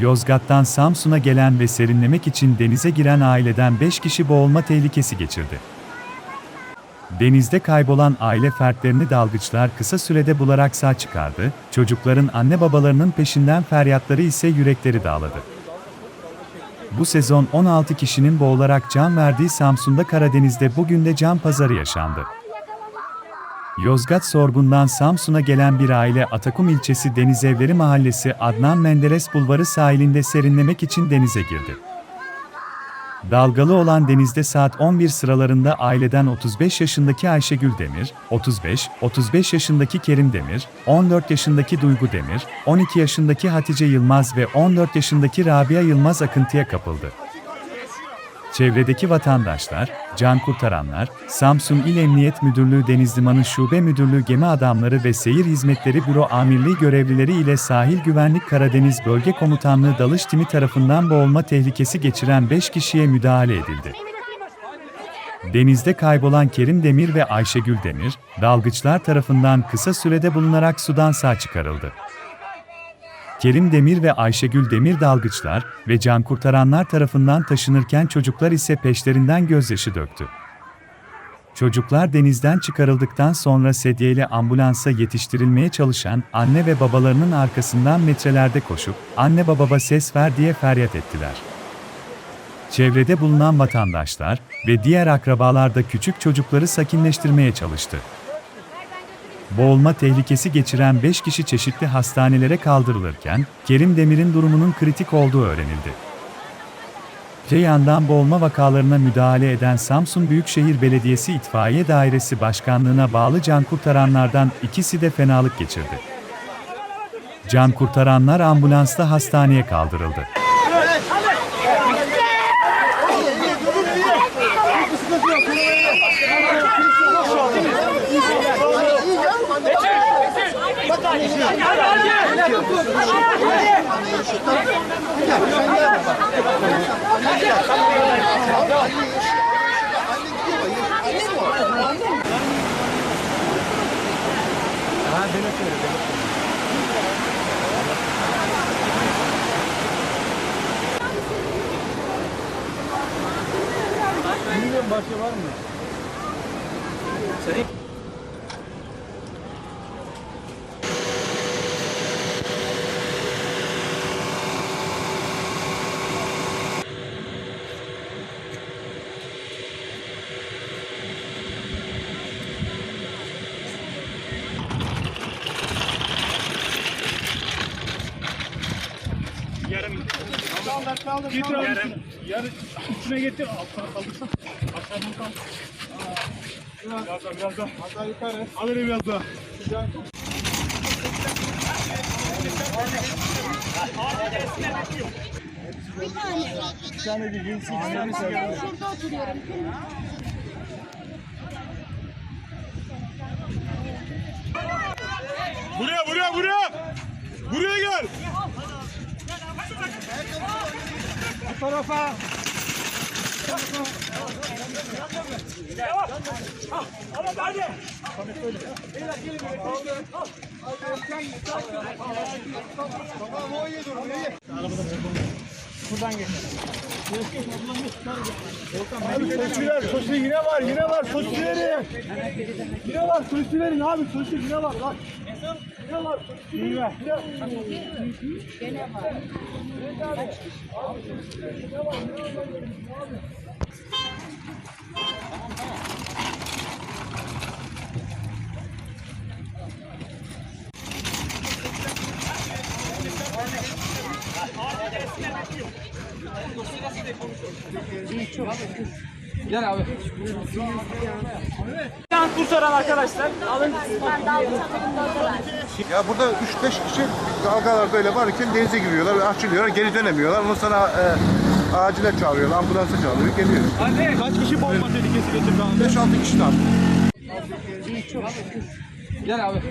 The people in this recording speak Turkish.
Yozgat'tan Samsun'a gelen ve serinlemek için denize giren aileden 5 kişi boğulma tehlikesi geçirdi. Denizde kaybolan aile fertlerini dalgıçlar kısa sürede bularak sağ çıkardı, çocukların anne babalarının peşinden feryatları ise yürekleri dağladı. Bu sezon 16 kişinin boğularak can verdiği Samsun'da Karadeniz'de bugün de can pazarı yaşandı. Yozgat Sorgun'dan Samsun'a gelen bir aile Atakum ilçesi Denizevleri Mahallesi Adnan Menderes Bulvarı sahilinde serinlemek için denize girdi. Dalgalı olan denizde saat 11 sıralarında aileden 35 yaşındaki Ayşegül Demir, 35, 35 yaşındaki Kerim Demir, 14 yaşındaki Duygu Demir, 12 yaşındaki Hatice Yılmaz ve 14 yaşındaki Rabia Yılmaz akıntıya kapıldı. Çevredeki vatandaşlar, can kurtaranlar, Samsun İl Emniyet Müdürlüğü Deniz Limanı Şube Müdürlüğü Gemi Adamları ve Seyir Hizmetleri Büro Amirliği görevlileri ile Sahil Güvenlik Karadeniz Bölge Komutanlığı dalış timi tarafından boğulma tehlikesi geçiren 5 kişiye müdahale edildi. Denizde kaybolan Kerim Demir ve Ayşegül Demir, dalgıçlar tarafından kısa sürede bulunarak sudan sağ çıkarıldı. Kerim Demir ve Ayşegül Demir dalgıçlar ve can kurtaranlar tarafından taşınırken çocuklar ise peşlerinden gözyaşı döktü. Çocuklar denizden çıkarıldıktan sonra sedyeyle ambulansa yetiştirilmeye çalışan anne ve babalarının arkasından metrelerde koşup anne bababa ses ver diye feryat ettiler. Çevrede bulunan vatandaşlar ve diğer akrabalar da küçük çocukları sakinleştirmeye çalıştı. Boğulma tehlikesi geçiren 5 kişi çeşitli hastanelere kaldırılırken, Kerim Demir'in durumunun kritik olduğu öğrenildi. Öte yandan boğulma vakalarına müdahale eden Samsun Büyükşehir Belediyesi İtfaiye Dairesi Başkanlığı'na bağlı can kurtaranlardan ikisi de fenalık geçirdi. Can kurtaranlar ambulansla hastaneye kaldırıldı. Ha ben öpüyorum ben öpüyorum. Bilmiyorum başka var mı? Sayın. Getir abi üstüne. Yarı üstüne getir. Altına kaldırsana. Aşağıdan kaldır. Biraz daha, biraz daha. Az daha yukarı. Alır biraz daha. Bir tane değil, yedi sekiz tane sen. Ben şurada oturuyorum. Buraya, buraya. Buraya Bu tarafa. Abi sosisler, sosis yine var, yine var sosisleri. Yine var sosislerin abi, sosis yine var bak. Yine var sosis yine var. İyi çok. Can kurtaran arkadaşlar alın. Ya burada 3-5 kişi dalgalar böyle varken denize giriyorlar, açılıyorlar, geri dönemiyorlar. Ondan sonra e, acile çağırıyorlar, ambulansa çağırıyor, geliyor. Kaç kişi bomba tehlikesi geçirdi abi? 5-6 kişi daha. Gel abi.